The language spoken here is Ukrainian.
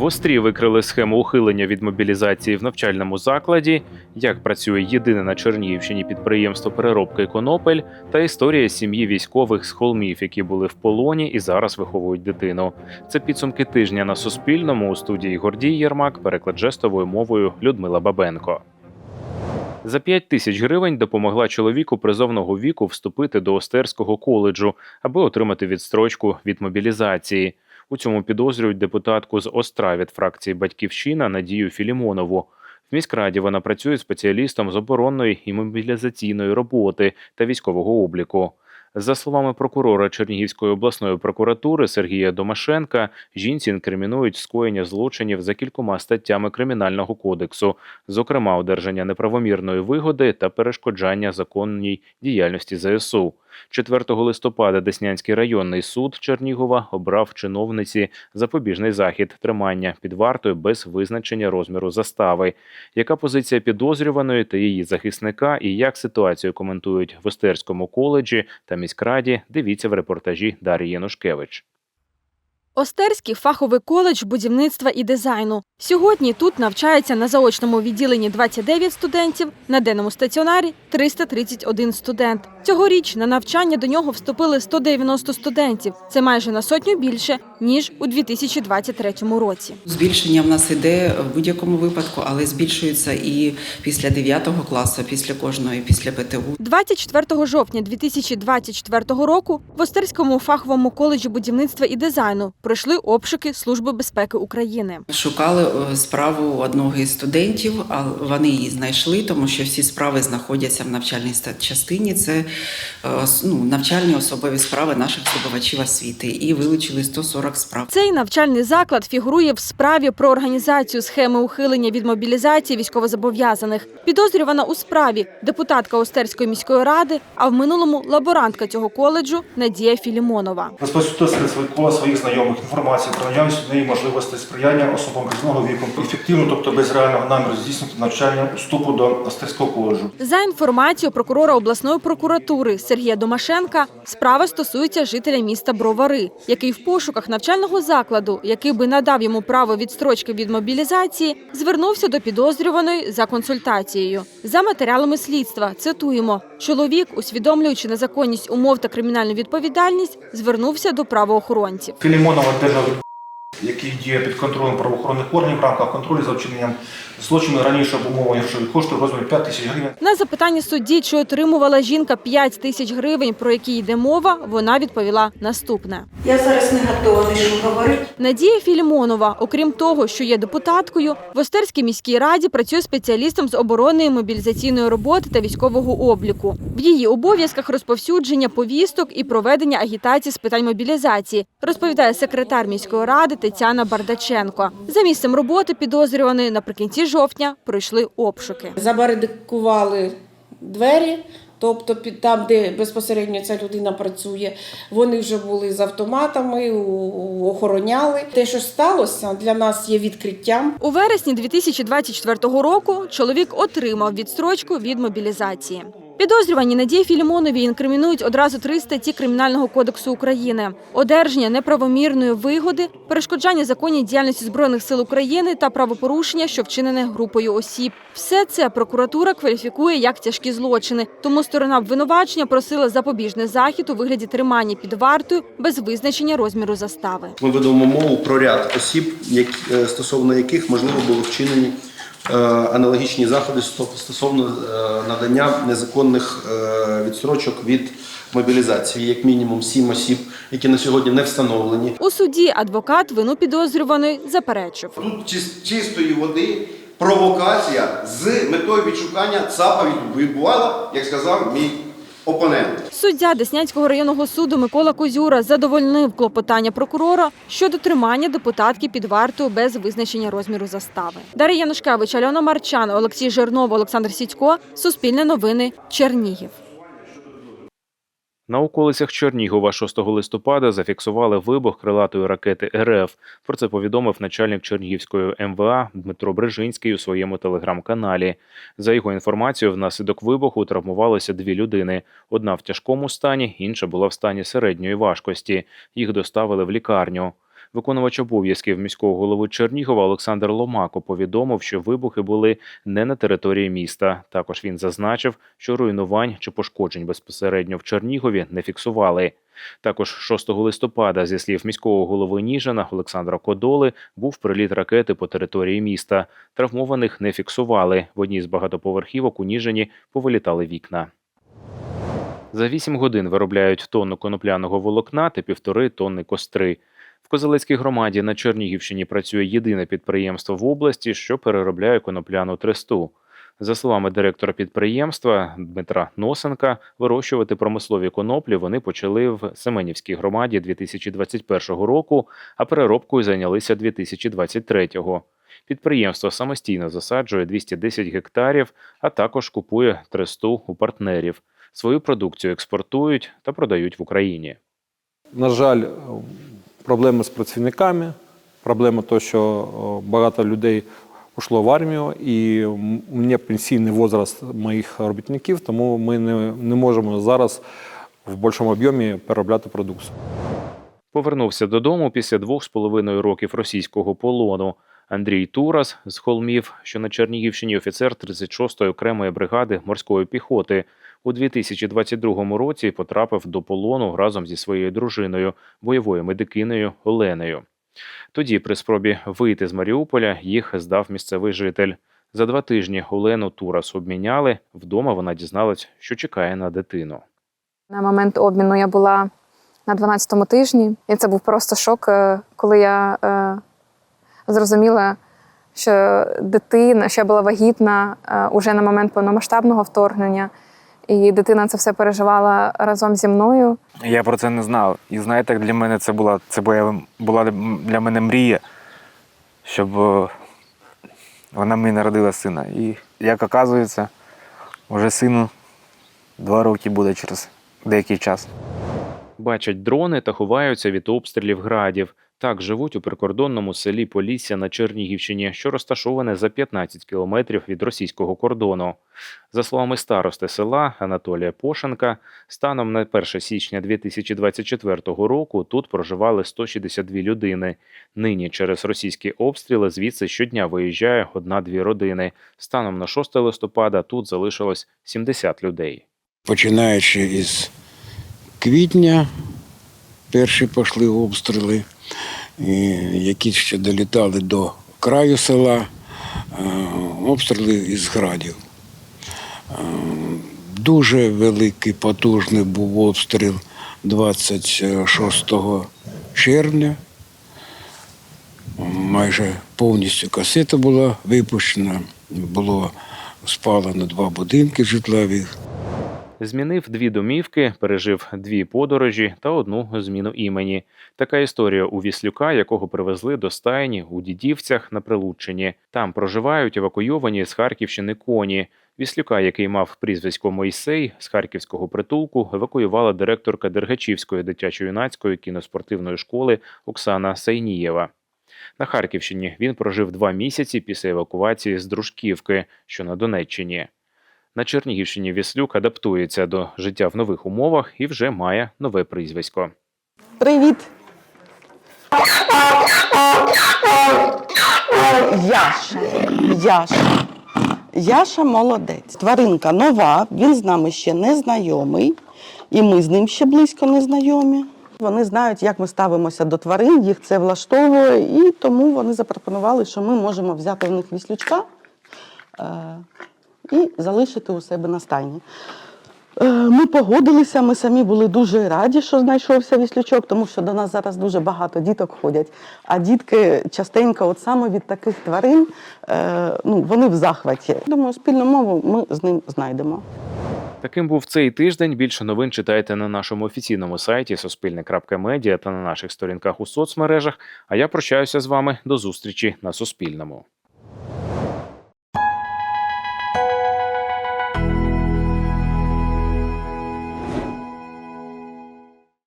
В Острі викрили схему ухилення від мобілізації в навчальному закладі, як працює єдине на Чернігівщині підприємство переробки конопель та історія сім'ї військових з холмів, які були в полоні і зараз виховують дитину. Це підсумки тижня на Суспільному у студії Гордій Єрмак, переклад жестовою мовою Людмила Бабенко. За 5 тисяч гривень допомогла чоловіку призовного віку вступити до Остерського коледжу, аби отримати відстрочку від мобілізації. У цьому підозрюють депутатку з Остра від фракції Батьківщина Надію Філімонову. В міськраді вона працює спеціалістом з оборонної і мобілізаційної роботи та військового обліку. За словами прокурора Чернігівської обласної прокуратури Сергія Домашенка, жінці інкримінують скоєння злочинів за кількома статтями кримінального кодексу, зокрема одержання неправомірної вигоди та перешкоджання законній діяльності ЗСУ. 4 листопада Деснянський районний суд Чернігова обрав чиновниці запобіжний захід тримання під вартою без визначення розміру застави. Яка позиція підозрюваної та її захисника, і як ситуацію коментують в Остерському коледжі та міськраді? Дивіться в репортажі Дар'ї Янушкевич. Остерський фаховий коледж будівництва і дизайну. Сьогодні тут навчається на заочному відділенні 29 студентів, на денному стаціонарі 331 студент. Цьогоріч на навчання до нього вступили 190 студентів. Це майже на сотню більше ніж у 2023 році. Збільшення в нас іде в будь-якому випадку, але збільшується і після 9 класу, після кожної, після ПТУ. 24 жовтня 2024 року в Остерському фаховому коледжі будівництва і дизайну пройшли обшуки Служби безпеки України. Шукали е, справу одного із студентів, а вони її знайшли, тому що всі справи знаходяться в навчальній частині. Це ну, навчальні особові справи наших здобувачів освіти. І вилучили 140 справ. Цей навчальний заклад фігурує в справі про організацію схеми ухилення від мобілізації військовозобов'язаних. Підозрювана у справі депутатка Остерської міської ради, а в минулому лаборантка цього коледжу Надія Філімонова. Розповсюдити серед своїх своїх знайомих інформацію про наявність неї можливості сприяння особам різного віку, ефективно, тобто без реального наміру здійснити навчання вступу до Остерського коледжу. За інформацією прокурора обласної прокуратури Сергія Домашенка, справа стосується жителя міста Бровари, який в пошуках навчального закладу, який би надав йому право відстрочки від мобілізації, звернувся до підозрюваної за консультацією. За матеріалами слідства цитуємо: чоловік, усвідомлюючи незаконність умов та кримінальну відповідальність, звернувся до правоохоронців. Філімонова держав який діє під контролем правоохоронних органів в рамках контролю за вчиненням злочину раніше обумовлені грошові кошти в розмірі 5 тисяч гривень. На запитання судді, чи отримувала жінка 5 тисяч гривень, про які йде мова, вона відповіла наступне. Я зараз не готова нічого говорити. Надія Філімонова, окрім того, що є депутаткою, в Остерській міській раді працює спеціалістом з оборонної мобілізаційної роботи та військового обліку. В її обов'язках розповсюдження повісток і проведення агітації з питань мобілізації, розповідає секретар міської ради Тетяна Бардаченко. За місцем роботи підозрюваної наприкінці жовтня пройшли обшуки. забаридикували двері, тобто під там, де безпосередньо ця людина працює, вони вже були з автоматами, охороняли. Те, що сталося, для нас є відкриттям. У вересні 2024 року чоловік отримав відстрочку від мобілізації. Підозрювані Надії Філімонові інкримінують одразу три статті Кримінального кодексу України: одержання неправомірної вигоди, перешкоджання законній діяльності збройних сил України та правопорушення, що вчинене групою осіб. Все це прокуратура кваліфікує як тяжкі злочини. Тому сторона обвинувачення просила запобіжний захід у вигляді тримання під вартою без визначення розміру застави. Ми ведемо мову про ряд осіб, е, стосовно яких можливо були вчинені аналогічні заходи сто- стосовно е, надання незаконних відсрочок відстрочок від мобілізації. Як мінімум сім осіб, які на сьогодні не встановлені. У суді адвокат вину підозрюваної заперечив. Тут чис- чистої води провокація з метою відшукання ЦАПа відбувала, як сказав мій опонент. Суддя Деснянського районного суду Микола Козюра задовольнив клопотання прокурора щодо тримання депутатки під вартою без визначення розміру застави. Дар'я Янушкевич, Альона Марчан, Олексій Жернов, Олександр Сідько. Суспільне новини. Чернігів. На околицях Чернігова 6 листопада зафіксували вибух крилатої ракети РФ. Про це повідомив начальник Чернігівської МВА Дмитро Брижинський у своєму телеграм-каналі. За його інформацією, внаслідок вибуху травмувалися дві людини: одна в тяжкому стані, інша була в стані середньої важкості. Їх доставили в лікарню. Виконувач обов'язків міського голови Чернігова Олександр Ломако повідомив, що вибухи були не на території міста. Також він зазначив, що руйнувань чи пошкоджень безпосередньо в Чернігові не фіксували. Також 6 листопада, зі слів міського голови Ніжина Олександра Кодоли, був приліт ракети по території міста. Травмованих не фіксували. В одній з багатоповерхівок у Ніжині повилітали вікна. За 8 годин виробляють тонну конопляного волокна та півтори тонни костри. В Козелецькій громаді на Чернігівщині працює єдине підприємство в області, що переробляє конопляну тресту. За словами директора підприємства Дмитра Носенка, вирощувати промислові коноплі вони почали в Семенівській громаді 2021 року, а переробкою зайнялися 2023-го. Підприємство самостійно засаджує 210 гектарів, а також купує тресту у партнерів. Свою продукцію експортують та продають в Україні. На жаль, проблеми з працівниками, проблема того, що багато людей пішло в армію, і у мене пенсійний возраст моїх робітників, тому ми не, не можемо зараз в більшому об'ємі переробляти продукцію. Повернувся додому після двох з половиною років російського полону. Андрій Турас з Холмів, що на Чернігівщині офіцер 36-ї окремої бригади морської піхоти. У 2022 році потрапив до полону разом зі своєю дружиною, бойовою медикинею Оленою. Тоді, при спробі вийти з Маріуполя, їх здав місцевий житель. За два тижні Олену Турас обміняли. Вдома вона дізналась, що чекає на дитину. На момент обміну я була на 12-му тижні, і це був просто шок, е, коли я е, зрозуміла, що дитина, що я була вагітна е, уже на момент повномасштабного вторгнення, і дитина це все переживала разом зі мною. Я про це не знав. І знаєте, для мене це була це була, була для мене мрія, щоб е, вона мені народила сина. І як оказується, вже сину два роки буде через деякий час. Бачать дрони та ховаються від обстрілів градів. Так живуть у прикордонному селі Полісся на Чернігівщині, що розташоване за 15 кілометрів від російського кордону. За словами старости села Анатолія Пошенка, станом на 1 січня 2024 року тут проживали 162 людини. Нині через російські обстріли звідси щодня виїжджає одна-дві родини. Станом на 6 листопада тут залишилось 70 людей. починаючи із квітня, перші пішли обстріли, які ще долітали до краю села, е, обстріли із градів. Е, Дуже великий, потужний був обстріл 26 червня. Майже повністю касета була випущена, було спалено два будинки житлові. Змінив дві домівки, пережив дві подорожі та одну зміну імені. Така історія у Віслюка, якого привезли до стайні у Дідівцях на Прилуччині. Там проживають евакуйовані з Харківщини коні. Віслюка, який мав прізвисько Мойсей з харківського притулку, евакуювала директорка Дергачівської дитячо-юнацької кіноспортивної школи Оксана Сайнієва. На Харківщині він прожив два місяці після евакуації з Дружківки, що на Донеччині. На Чернігівщині Віслюк адаптується до життя в нових умовах і вже має нове прізвисько. Привіт. Яша. Яша. Яша молодець. Тваринка нова, він з нами ще не знайомий, і ми з ним ще близько не знайомі. Вони знають, як ми ставимося до тварин, їх це влаштовує, і тому вони запропонували, що ми можемо взяти в них віслючка е, і залишити у себе на стайні. Е, Ми погодилися, ми самі були дуже раді, що знайшовся віслючок, тому що до нас зараз дуже багато діток ходять. А дітки частенько, от саме від таких тварин, е, ну, вони в захваті. Думаю, спільну мову ми з ним знайдемо. Таким був цей тиждень. Більше новин читайте на нашому офіційному сайті Суспільне.Медіа та на наших сторінках у соцмережах. А я прощаюся з вами до зустрічі на Суспільному.